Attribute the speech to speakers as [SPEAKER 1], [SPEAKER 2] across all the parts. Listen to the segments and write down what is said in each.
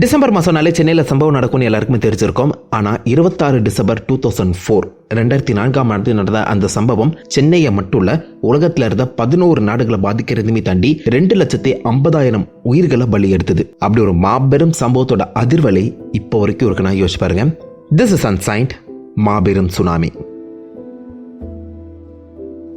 [SPEAKER 1] December மாதம்னாலே சென்னையில் சம்பவம் நடக்கும்னு எல்லாருக்குமே தெரிஞ்சிருக்கும். ஆனால் இருபத்தாறு டிசம்பர் டூ தௌசண்ட் ஃபோர் ரெண்டாயிரத்தி நான்காம் ஆண்டு நடந்த அந்த சம்பவம் சென்னையை மட்டும் இல்ல உலகத்தில் இருந்த பதினோரு நாடுகளை பாதிக்கிறதுமே தாண்டி ரெண்டு லட்சத்தி ஐம்பதாயிரம் உயிர்களை பலி எடுத்தது. அப்படி ஒரு மாபெரும் சம்பவத்தோட அதிர்வலை இப்போ வரைக்கும் இருக்குன்னா யோசிச்சு பாருங்க. திஸ் இஸ் அன்சைன்ட் மாபெரும் சுனாமி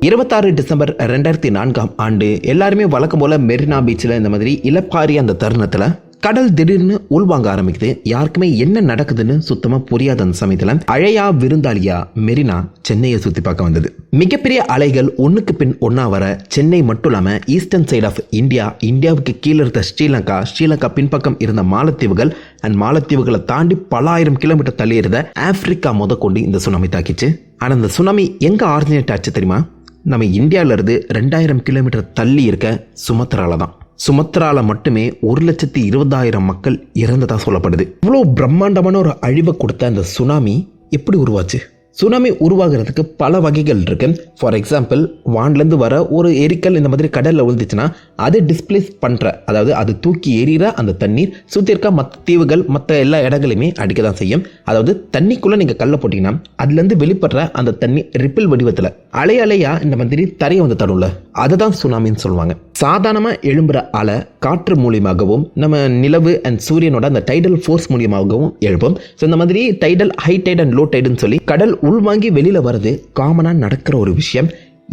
[SPEAKER 1] இருபத்தாறு டிசம்பர் ரெண்டாயிரத்தி நான்காம் ஆண்டு எல்லாருமே வழக்கம் போல மெரினா பீச்சில் இந்த மாதிரி இலப்பாரி அந்த தருணத்தில் கடல் திடீர்னு உள்வாங்க ஆரம்பிக்குது. யாருக்குமே என்ன நடக்குதுன்னு சுத்தமா புரியாத அந்த சமயத்துல அழையா விருந்தாளியா மெரினா சென்னையை சுத்தி பார்க்க வந்தது. மிகப்பெரிய அலைகள் ஒன்றுக்கு பின் ஒன்னா வர சென்னை மட்டும் இல்லாம ஈஸ்டர்ன் சைட் ஆஃப் இந்தியா இந்தியாவுக்கு கீழே இருந்த ஸ்ரீலங்கா ஸ்ரீலங்கா பின்பக்கம் இருந்த மாலத்தீவுகள் அண்ட் மாலத்தீவுகளை தாண்டி பல ஆயிரம் கிலோமீட்டர் தள்ளி இருந்த ஆப்பிரிக்கா முத கொண்டு இந்த சுனாமி தாக்கிச்சு. ஆனா இந்த சுனாமி எங்க ஆரிஜினேட் ஆச்சு தெரியுமா? நம்ம இந்தியாவிலிருந்து ரெண்டாயிரம் கிலோமீட்டர் தள்ளி இருக்க சுமத்ரால தான் சுமத்ரால மட்டுமே ஒரு லட்சத்தி இருபதாயிரம் மக்கள் இறந்ததாக சொல்லப்படுது. இவ்வளோ பிரம்மாண்டமான ஒரு அழிவை கொடுத்த அந்த சுனாமி எப்படி உருவாச்சு? சுனாமி உருவாகிறதுக்கு பல வகைகள் இருக்குது ஃபார் எக்ஸாம்பிள் வான்லேருந்து வர ஒரு எரிக்கல் இந்த மாதிரி கடலில் விழுந்துச்சுன்னா அது டிஸ்பிளேஸ் பண்ணுற அதாவது அது தூக்கி எறிகிற அந்த தண்ணீர் சுற்றி இருக்க மற்ற தீவுகள் மற்ற எல்லா இடங்களையுமே அடிக்க தான் செய்யும். அதாவது தண்ணிக்குள்ளே நீங்கள் கல்லை போட்டிங்கன்னா அதுலேருந்து வெளிப்படுற அந்த தண்ணி ரிப்பிள் வடிவத்தில் அலை அலையாக இந்த மாதிரி தரையை வந்து தடும்ல. அதுதான் சுனாமின்னு சொல்லுவாங்க. சாதாரணமாக எழும்புற அலை காற்று மூலியமாகவும் நம்ம நிலவு அண்ட் சூரியனோட அந்த டைடல் ஃபோர்ஸ் மூலியமாகவும் எழுப்பும் ஸோ இந்த மாதிரி tidal high tide and low டைடுன்னு சொல்லி கடல் உள்வாங்கி வெளியில் வர்றது காமனாக நடக்கிற ஒரு விஷயம்.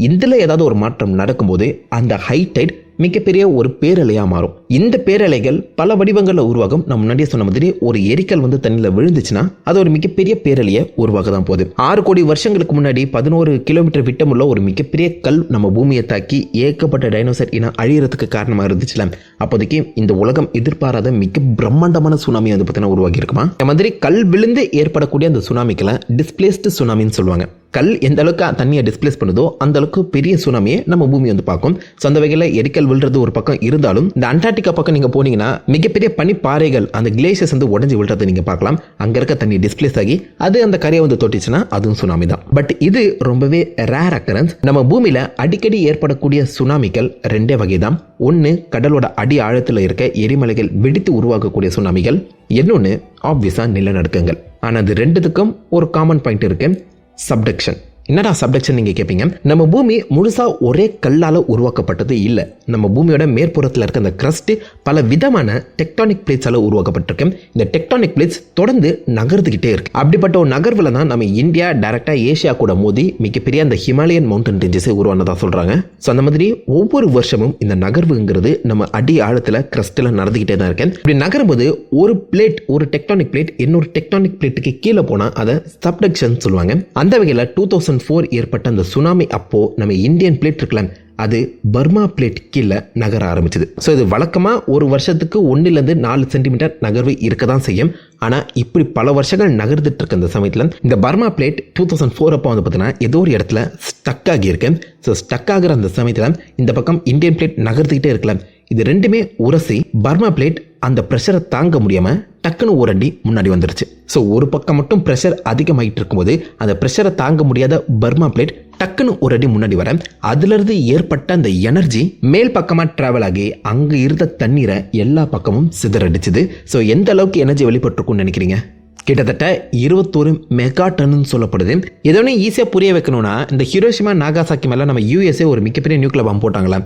[SPEAKER 1] இதில் ஏதாவது ஒரு மாற்றம் நடக்கும்போது அந்த ஹை டைட் மிகப்பெரிய ஒரு பேரலையாக மாறும். இந்த பேரலைகள் பல வடிவங்களில் உருவாகும். நான் முன்னாடியே சொன்ன மாதிரி ஒரு எரிக்கல் வந்து தண்ணியில் விழுந்துச்சுன்னா அது ஒரு மிகப்பெரிய பேரலையை உருவாக தான் போகுது. ஆறு கோடி வருஷங்களுக்கு முன்னாடி பதினோரு கிலோமீட்டர் விட்டமுள்ள ஒரு மிகப்பெரிய கல் நம்ம பூமியை தாக்கி ஏகப்பட்ட டைனோசர் இனம் அழியறதுக்கு காரணமாக இருந்துச்சுல. அப்போதைக்கு இந்த உலகம் எதிர்பாராத மிக பிரம்மாண்டமான சுனாமி வந்து பார்த்தீங்கன்னா உருவாகி இருக்குமா இந்த மாதிரி கல் விழுந்து ஏற்படக்கூடிய அந்த சுனாமிக்கெல்லாம் டிஸ்பிளேஸ்டு சுனாமின்னு சொல்லுவாங்க. கல் எந்த அளவுக்கு தண்ணியை டிஸ்பிளேஸ் பண்ணுதோ அந்த அளவுக்கு பெரிய சுனாமியை நம்ம பூமி வந்து பார்க்கும். சொந்த வகையில் எரிக்கல் விழுறது ஒரு பக்கம் இருந்தாலும் இந்த அண்டார்டிக் பக்கம் நீங்கள் போனீங்கன்னா மிகப்பெரிய பனிப்பாறைகள் அந்த கிளேசியர்ஸ் வந்து உடஞ்சி விழுறதை நீங்கள் பார்க்கலாம். அங்கே இருக்க தண்ணி டிஸ்பிளேஸ் ஆகி அது அந்த கரையை வந்து தொட்டுச்சுன்னா அதுவும் சுனாமி தான். பட் இது ரொம்பவே ரேர் அக்கரன்ஸ் நம்ம பூமியில் அடிக்கடி ஏற்படக்கூடிய சுனாமிகள் ரெண்டே வகை தான் ஒன்று கடலோட அடி ஆழத்தில் இருக்க எரிமலைகள் வெடித்து உருவாக்கக்கூடிய சுனாமிகள் இன்னொன்று ஆப்வியஸாக நிலநடுக்கங்கள். ஆனால் அது ரெண்டுத்துக்கும் ஒரு காமன் பாயிண்ட் இருக்கு. சப்டக்ஷன் என்னடா சப்டக்ஷன் நீங்கள் கேட்பீங்க நம்ம பூமி முழுசாக ஒரே கல்லால் உருவாக்கப்பட்டது இல்லை. நம்ம பூமியோட மேற்புறத்தில் இருக்க அந்த கிரஸ்ட்டு பல விதமான டெக்டானிக் பிளேட்ஸால் உருவாக்கப்பட்டிருக்கு. இந்த டெக்டானிக் பிளேட்ஸ் தொடர்ந்து நகர்ந்துக்கிட்டே இருக்கு. அப்படிப்பட்ட ஒரு நகர்வில் தான் நம்ம இந்தியா டைரெக்டாக ஏஷியா கூட மோதி மிகப்பெரிய அந்த ஹிமாலயன் மவுண்டன் ரேஞ்சஸ் உருவானதாக சொல்கிறாங்க ஸோ அந்த மாதிரி ஒவ்வொரு வருஷமும் இந்த நகர்வுங்கிறது நம்ம அடி ஆழத்தில் கிரஸ்ட்டில் நடந்துக்கிட்டே தான் இருக்கேன் இப்படி நகரும்போது ஒரு பிளேட் ஒரு டெக்டானிக் பிளேட் இன்னொரு டெக்டானிக் பிளேட்டுக்கு கீழே போனால் அதை சப்டக்ஷன் சொல்லுவாங்க. அந்த வகையில் டூ தௌசண்ட் ஃபோர் ஏற்பட்ட அந்த சுனாமி அப்போ நம்ம இந்தியன் பிளேட் இருக்கலாம் அது பர்மா பிளேட் கீழே நகர ஆரம்பிச்சது. ஸோ இது வழக்கமாக ஒரு வருஷத்துக்கு ஒன்றுலேருந்து நாலு சென்டிமீட்டர் நகர்வு இருக்க தான் செய்யும். ஆனால் இப்படி பல வருஷங்கள் நகர்ந்துட்டு இருக்க அந்த சமயத்தில் இந்த Burma plate two thousand four அப்போ வந்து பார்த்தீங்கன்னா ஏதோ ஒரு இடத்துல ஸ்டக் ஆகியிருக்கு. ஸோ ஸ்டக் ஆகிற அந்த சமயத்தில் இந்த பக்கம் இந்தியன் பிளேட் நகர்த்துக்கிட்டே இருக்கலாம் இது ரெண்டுமே உரசி பர்மா பிளேட் அந்த ப்ரெஷரை தாங்க முடியாமல் டக்குன்னு ஒரு அடி முன்னாடி வந்துருச்சு. ஸோ ஒரு பக்கம் மட்டும் ப்ரெஷர் அதிகமாகிட்டு இருக்கும்போது அந்த ப்ரெஷரை தாங்க முடியாத பர்மா பிளேட் டக்குன்னு ஒரு அடி முன்னாடி வர அதுலேருந்து ஏற்பட்ட அந்த எனர்ஜி மேல் பக்கமாக ட்ராவல் ஆகி அங்கே இருந்த தண்ணீரை எல்லா பக்கமும் சிதறடிச்சுது. ஸோ எந்த அளவுக்கு எனர்ஜி வெளிப்பட்டிருக்கும்னு நினைக்கிறீங்க? கிட்டத்தட்ட இருபத்தோரு மெகா டன்னு சொல்லப்படுது. எதோனே ஈஸியாக புரிய வைக்கணும்னா இந்த ஹிரோஷிமா நாகாசாக்கி மேலே நம்ம யூஎஸ்ஏ ஒரு மிகப்பெரிய நியூக்ளியர் பாம்பு போட்டாங்களே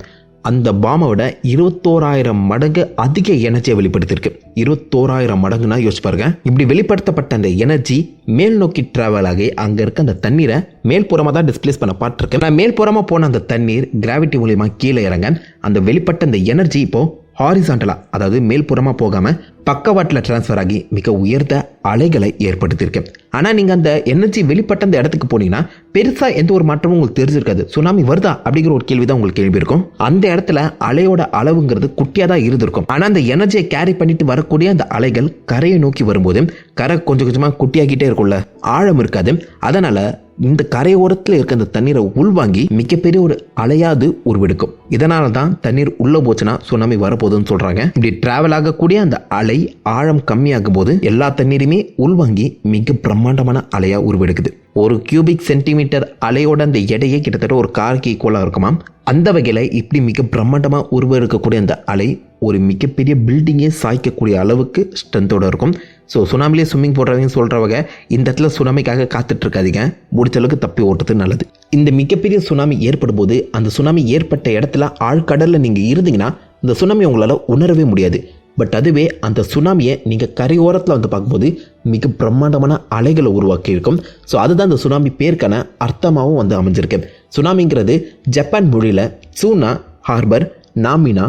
[SPEAKER 1] அந்த பாமை விட இருபத்தோராயிரம் மடங்கு அதிக எனர்ஜியை வெளிப்படுத்தியிருக்கு. இருபத்தோராயிரம் மடங்குனா யோசிச்சு பாருங்க. இப்படி வெளிப்படுத்தப்பட்ட அந்த எனர்ஜி மேல் நோக்கி டிராவல் ஆகி அங்கே இருக்க அந்த தண்ணீரை மேல்புறமாக தான் டிஸ்பிளேஸ் பண்ண பார்த்துருக்கு. நான் மேல்புறமாக போன அந்த தண்ணீர் கிராவிட்டி மூலியமாக கீழே இறங்க அந்த வெளிப்பட்ட அந்த எனர்ஜி இப்போ ஹாரிசாண்டலாக அதாவது மேல்புறமாக போகாமல் பக்கவாட்டில் டிரான்ஸ்ஃபர் ஆகி மிக உயர்ந்த அலைகளை ஏற்படுத்தியிருக்கு. ஆனால் நீங்கள் அந்த எனர்ஜி வெளிப்பட்ட அந்த இடத்துக்கு போனீங்கன்னா பெருசாக எந்த ஒரு மாற்றமும் உங்களுக்கு தெரிஞ்சிருக்காது. சுனாமி வருதா அப்படிங்கிற ஒரு கேள்வி தான் உங்களுக்கு கேள்வி இருக்கும். அந்த இடத்துல அலையோட அளவுங்கிறது குட்டியாக தான் இருந்திருக்கும். ஆனால் அந்த எனர்ஜியை கேரி பண்ணிட்டு வரக்கூடிய அந்த அலைகள் கரையை நோக்கி வரும்போது கரை கொஞ்சம் கொஞ்சமாக குட்டியாகிட்டே இருக்கும்ல. ஆழம் இருக்காது. அதனால் இந்த கரையோரத்தில் இருக்க அந்த தண்ணீரை உள்வாங்கி மிகப்பெரிய ஒரு அலையாது உருவெடுக்கும். இதனால தான் தண்ணீர் உள்ளே போச்சுன்னா சுனாமி வரப்போகுதுன்னு சொல்கிறாங்க இப்படி டிராவல் ஆகக்கூடிய அந்த அலை ஆழம் கம்மியாகும் போது எல்லா தண்ணீருமே உள்வாங்கி மிக பிரம்மாண்டமான அலையாக உருவெடுக்குது. ஒரு கியூபிக் சென்டிமீட்டர் அலையோட அந்த எடையே கிட்டத்தட்ட ஒரு காருக்கு ஈக்குவலாக இருக்குமாம். அந்த வகையில் இப்படி மிக பிரம்மாண்டமாக உருவெடுக்கக்கூடிய அந்த அலை ஒரு மிகப்பெரிய பில்டிங்கே சாய்க்கக்கூடிய அளவுக்கு ஸ்ட்ரென்த்தோடு இருக்கும். ஸோ சுனாமிலே ஸ்விம்மிங் போடுறவங்க சொல்கிறவங்க இந்த இடத்துல சுனாமிக்காக காத்துட்டு இருக்காதீங்க முடிச்ச அளவுக்கு தப்பி ஓட்டுறது நல்லது. இந்த மிகப்பெரிய சுனாமி ஏற்படும் போது அந்த சுனாமி ஏற்பட்ட இடத்துல ஆழ்கடலில் நீங்கள் இருந்தீங்கன்னா இந்த சுனாமி உங்களால் உணரவே முடியாது. பட் அதுவே அந்த சுனாமியை நீங்கள் கரையோரத்தில் வந்து பார்க்கும்போது மிக பிரம்மாண்டமான அலைகளை உருவாக்கியிருக்கும். ஸோ அதுதான் இந்த சுனாமி பேருக்கான அர்த்தமாகவும் வந்து அமைஞ்சிருக்கு. சுனாமிங்கிறது ஜப்பான் மொழியில் சூனா ஹார்பர் நாமினா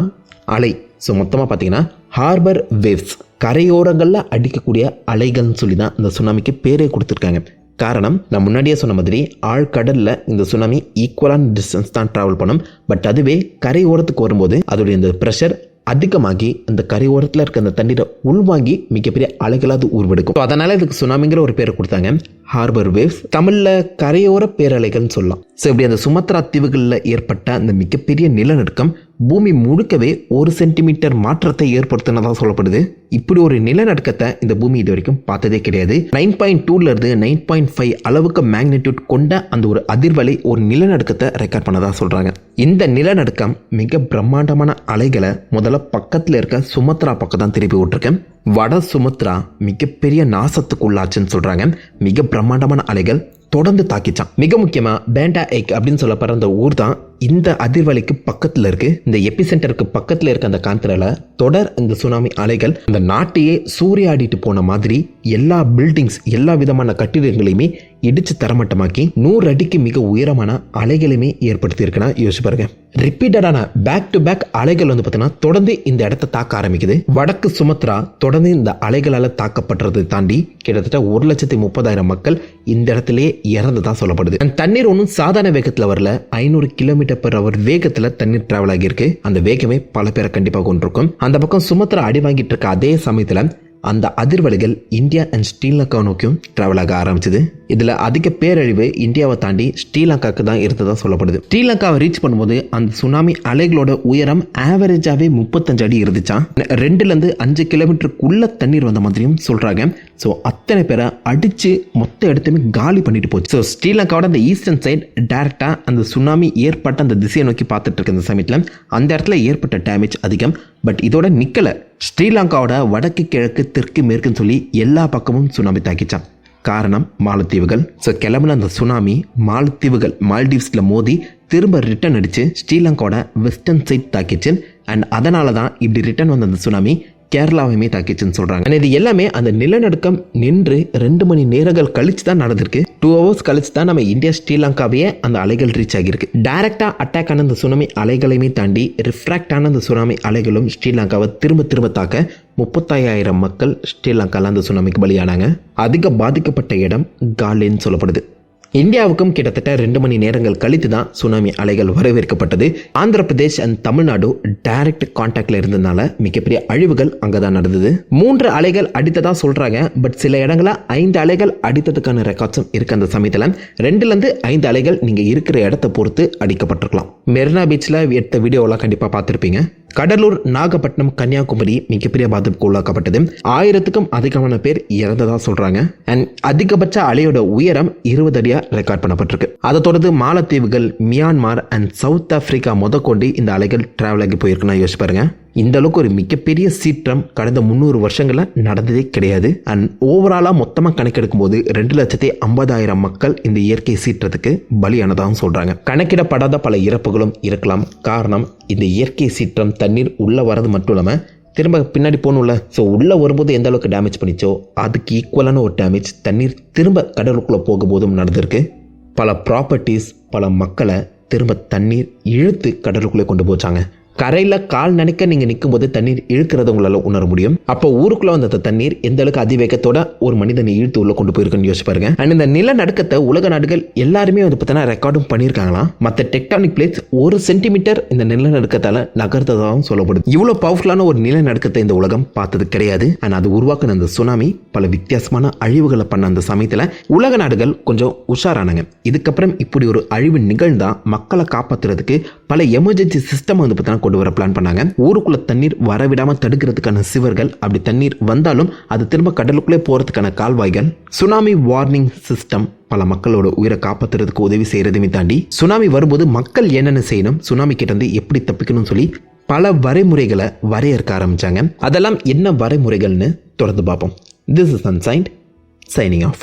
[SPEAKER 1] அலை. ஸோ மொத்தமாக பார்த்தீங்கன்னா ஹார்பர் வேவ்ஸ் கரையோரங்களில் அடிக்கக்கூடிய அலைகள்னு சொல்லி தான் இந்த சுனாமிக்கு பேரே கொடுத்துருக்காங்க. காரணம் நான் முன்னாடியே சொன்ன மாதிரி ஆழ்கடலில் இந்த சுனாமி ஈக்குவலான டிஸ்டன்ஸ் தான் ட்ராவல் பண்ணும். பட் அதுவே கரையோரத்துக்கு வரும்போது அதோடைய இந்த ப்ரெஷர் அதிகமாகி அந்த கரையோரத்தில் இருக்க அந்த தண்ணீரை உள்வாங்கி மிகப்பெரிய அலைகளாக உருவெடுக்கும் அதனால் இதுக்கு சுனாமிங்கிற ஒரு பேரை கொடுத்தாங்க. ஹார்பர் வேவ்ஸ் தமிழில் கரையோர பேரலைகள்னு சொல்லலாம். ஸோ இப்படி அந்த சுமத்ரா தீவுகளில் ஏற்பட்ட அந்த மிகப்பெரிய நிலநடுக்கம் பூமி முழுக்கவே ஒரு சென்டிமீட்டர் மாற்றத்தை ஏற்படுத்தினதாக சொல்லப்படுது. இப்படி ஒரு நிலநடுக்கத்தை இந்த பூமி இது வரைக்கும் பார்த்ததே கிடையாது. நைன் பாயிண்ட் டூலேருந்து நைன் பாயிண்ட் ஃபைவ் அளவுக்கு மேக்னிடியூட் கொண்ட அந்த ஒரு அதிர்வலை ஒரு நிலநடுக்கத்தை ரெக்கார்ட் பண்ணதாக சொல்கிறாங்க இந்த நிலநடுக்கம் மிக பிரம்மாண்டமான அலைகளை முதல்ல பக்கத்தில் இருக்க சுமத்ரா பக்கம் தான் திருப்பி விட்டுருக்கேன் வட சுமத்ரா மிகப்பெரிய நாசத்துக்கு உள்ளாச்சுன்னு சொல்கிறாங்க மிக பிரம்மாண்டமான அலைகள். தொடர்ந்து தாக்கிச்சான். மிக முக்கியமாக பேண்டா எக் அப்படின்னு சொல்லப்படுற அந்த ஊர் தான் இந்த அதிர்வலைக்கு பக்கத்தில் இருக்கு. இந்த எபி சென்டருக்கு பக்கத்தில் இருக்க அந்த காந்திரால தொடர் இந்த சுனாமி அலைகள் அந்த நாட்டையே சூறையாடிட்டு போன மாதிரி எல்லா பில்டிங்ஸ் எல்லா விதமான கட்டிடங்களையுமே இடிச்சு தரமட்டமாக்கி நூறு அடிக்கு மிக உயரமான அலைகளையுமே ஏற்படுத்தி இருக்குன்னா யோசிச்சு பாருங்க. ரிப்பீட்டடான பேக் டு பேக் அலைகள் வந்து பார்த்தீங்கன்னா தொடர்ந்து இந்த இடத்த தாக்க ஆரம்பிக்குது. வடக்கு சுமத்ரா தொடர்ந்து இந்த அலைகளால் தாக்கப்படுறதை தாண்டி கிட்டத்தட்ட ஒரு லட்சத்தி முப்பதாயிரம் மக்கள் இந்த இடத்துலையே இறந்து தான் சொல்லப்படுது. அந்த தண்ணீர் ஒன்றும் சாதாரண வேகத்தில் வரல. ஐநூறு கிலோமீட்டர் பெர் அவர் வேகத்தில் தண்ணீர் டிராவல் ஆகியிருக்கு. அந்த வேகமே பல பேரை கண்டிப்பாக கொண்டிருக்கும். அந்த பக்கம் சுமத்ரா அடி வாங்கிட்டு இருக்க அதே சமயத்தில் அந்த அதிர்வலைகள் இந்தியா அண்ட் ஸ்ரீலங்கா நோக்கியும் ட்ராவல் ஆக ஆரம்பிச்சது. இதில் அதிக பேரழிவு இந்தியாவை தாண்டி ஸ்ரீலங்காவுக்கு தான் இருந்ததாக சொல்லப்படுது. ஸ்ரீலங்காவை ரீச் பண்ணும்போது அந்த சுனாமி அலைகளோட உயரம் ஆவரேஜாகவே முப்பத்தஞ்சு அடி இருந்துச்சான் ரெண்டுலேருந்து அஞ்சு கிலோமீட்டருக்குள்ள தண்ணீர் வந்த மாதிரியும் சொல்கிறாங்க ஸோ அத்தனை பேரை அடித்து மொத்த இடத்தையுமே காலி பண்ணிட்டு போச்சு. ஸோ ஸ்ரீலங்காவோட அந்த ஈஸ்டர்ன் சைட் டேரெக்டாக அந்த சுனாமி ஏற்பட்ட அந்த திசையை நோக்கி பார்த்துட்டு இருக்க அந்த சமயத்தில் அந்த இடத்துல ஏற்பட்ட டேமேஜ் அதிகம். பட் இதோட நிற்கலை ஸ்ரீலங்காவோட வடக்கு கிழக்கு தெற்கு மேற்குன்னு சொல்லி எல்லா பக்கமும் சுனாமி தாக்கிச்சான். காரணம் மாலத்தீவுகள். ஸோ கிளம்புன அந்த சுனாமி மாலத்தீவுகள் மால்டீவ்ஸில் மோதி திரும்ப ரிட்டர்ன் அடித்து ஸ்ரீலங்காவோட வெஸ்டர்ன் சைட் தாக்கிச்சு. அண்ட் அதனால தான் இப்படி ரிட்டர்ன் வந்த அந்த சுனாமி கேரளாவையுமே தாக்கிச்சுன்னு சொல்கிறாங்க இது எல்லாமே அந்த நிலநடுக்கம் நின்று ரெண்டு மணி நேரங்கள் கழிச்சு தான் நடந்திருக்கு. டூ ஹவர்ஸ் கழிச்சு தான் நம்ம இந்தியா ஸ்ரீலங்காவையே அந்த அலைகள் ரீச் ஆகியிருக்கு. டைரக்டாக அட்டாக் ஆன அந்த சுனாமி அலைகளையுமே தாண்டி ரிஃப்ராக்ட் ஆன அந்த சுனாமி அலைகளும் ஸ்ரீலங்காவை திரும்ப திரும்ப தாக்க முப்பத்தாயிரம் மக்கள் ஸ்ரீலங்காவில் அந்த சுனாமிக்கு பலியானாங்க. அதிக பாதிக்கப்பட்ட இடம் காலின்னு சொல்லப்படுது. இந்தியாவுக்கும் கிட்டத்தட்ட ரெண்டு மணி நேரங்கள் கழித்து தான் சுனாமி அலைகள் வரவேற்கப்பட்டது. ஆந்திர பிரதேஷ் அண்ட் தமிழ்நாடு டைரக்ட் கான்டாக்ட்ல இருந்ததுனால மிகப்பெரிய அழிவுகள் அங்கே தான் நடந்தது. மூன்று அலைகள் அடித்ததா சொல்றாங்க பட் சில இடங்களில் ஐந்து அலைகள் அடித்ததுக்கான ரெக்கார்ட்ஸும் இருக்கு அந்த சமயத்தில். ரெண்டுலேருந்து ஐந்து அலைகள் நீங்கள் இருக்கிற இடத்த பொறுத்து அடிக்கப்பட்டிருக்கலாம். மெரினா பீச்சில் எடுத்த வீடியோலாம் கண்டிப்பாக பார்த்துருப்பீங்க. கடலூர் நாகப்பட்டினம் கன்னியாகுமரி மிகப்பெரிய பாதிப்புக்கு உள்ளாக்கப்பட்டது. ஆயிரத்துக்கும் அதிகமான பேர் இறந்ததா சொல்றாங்க. அண்ட் அதிகபட்ச அலையோட உயரம் இருபது அடியா ரெக்கார்ட் பண்ணப்பட்டிருக்கு. அதை தொடர்ந்து மாலத்தீவுகள் மியான்மார் அண்ட் சவுத் ஆப்பிரிக்கா முதற்கொண்டு இந்த அலைகள் டிராவல் ஆகி போயிருக்குன்னா யோசிச்சு பாருங்க. இந்த அளவுக்கு ஒரு மிகப்பெரிய சீற்றம் கடந்த முந்நூறு வருஷங்களில் நடந்ததே கிடையாது. அண்ட் ஓவராலாக மொத்தமாக கணக்கெடுக்கும் போது ரெண்டு லட்சத்தி ஐம்பதாயிரம் மக்கள் இந்த இயற்கை சீற்றத்துக்கு பலியானதாகவும் சொல்கிறாங்க கணக்கிடப்படாத பல இறப்புகளும் இருக்கலாம். காரணம் இந்த இயற்கை சீற்றம் தண்ணீர் உள்ளே வரது மட்டும் இல்லாமல் திரும்ப பின்னாடி போகணும்ல. ஸோ உள்ளே வரும்போது எந்த அளவுக்கு டேமேஜ் பண்ணிச்சோ அதுக்கு ஈக்குவலான ஒரு டேமேஜ் தண்ணீர் திரும்ப கடலுக்குள்ளே போகும்போதும் நடந்திருக்கு. பல ப்ராப்பர்ட்டிஸ் பல மக்களை திரும்ப தண்ணீர் இழுத்து கடலுக்குள்ளே கொண்டு போச்சாங்க. கரையில் கால் நினைக்க நீங்கள் நிற்கும்போது தண்ணீர் இழுக்கிறத உங்களால் உணர முடியும். அப்போ ஊருக்குள்ளே வந்த தண்ணீர் எந்த அளவுக்கு அதிவேகத்தோட ஒரு மனிதனை இழுத்து உள்ள கொண்டு போயிருக்குன்னு யோசிச்சு பாருங்க. அண்ட் இந்த நிலநடுக்கத்தை உலக நாடுகள் எல்லாருமே வந்து பார்த்தீங்கன்னா ரெக்கார்டும் பண்ணியிருக்காங்களாம். மற்ற டெக்டானிக் பிளேட்ஸ் ஒரு சென்டிமீட்டர் இந்த நிலநடுக்கத்தால் நகர்த்ததாகவும் சொல்லப்படுது. இவ்வளோ பவர்ஃபுல்லான ஒரு நிலநடுக்கத்தை இந்த உலகம் பார்த்தது கிடையாது. அண்ட் அது உருவாக்குன அந்த சுனாமி பல வித்தியாசமான அழிவுகளை பண்ண அந்த சமயத்தில் உலக நாடுகள் கொஞ்சம் உஷாரானாங்க. இதுக்கப்புறம் இப்படி ஒரு அழிவு நிகழ்ந்தால் மக்களை காப்பாற்றுறதுக்கு பல எமர்ஜென்சி சிஸ்டம் வந்து பார்த்தீங்கன்னா கொண்டு வர பிளான் பண்ணாங்க. ஊருக்குள்ள தண்ணீர் வரவிடாமல் தடுக்கிறதுக்கான சிவர்கள் அப்படி தண்ணீர் வந்தாலும் அது திரும்ப கடலுக்குள்ளே போறதுக்கான கால்வாய்கள் சுனாமி வார்னிங் சிஸ்டம் பல மக்களோட உயிரை காப்பாத்துறதுக்கு உதவி செய்யறதையுமே தாண்டி சுனாமி வரும்போது மக்கள் என்னென்ன செய்யணும் சுனாமி கிட்ட இருந்து எப்படி தப்பிக்கணும்னு சொல்லி பல வரைமுறைகளை வரையறுக்க ஆரம்பிச்சாங்க. அதெல்லாம் என்ன வரைமுறைகள்னு தொடர்ந்து பார்ப்போம். This is ancient signing off